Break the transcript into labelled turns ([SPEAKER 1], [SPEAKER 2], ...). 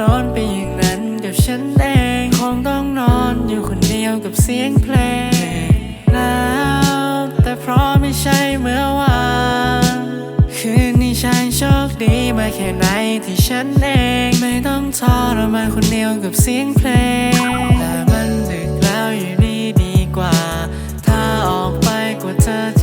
[SPEAKER 1] นอนไปอย่างนั้นกับฉันเองคงต้องนอนอยู่คนเดียวกับเสียงเพลงแล้วแต่เพราะไม่ใช่เมื่อวานคืนนี้ฉันโชคดีมาแค่ไหนที่ฉันเองไม่ต้องทรมานคนเดียวกับเสียงเพลงแต่มันดึกแล้วอยู่นี่ดีกว่า ถ้าออกไปกว่าเธอ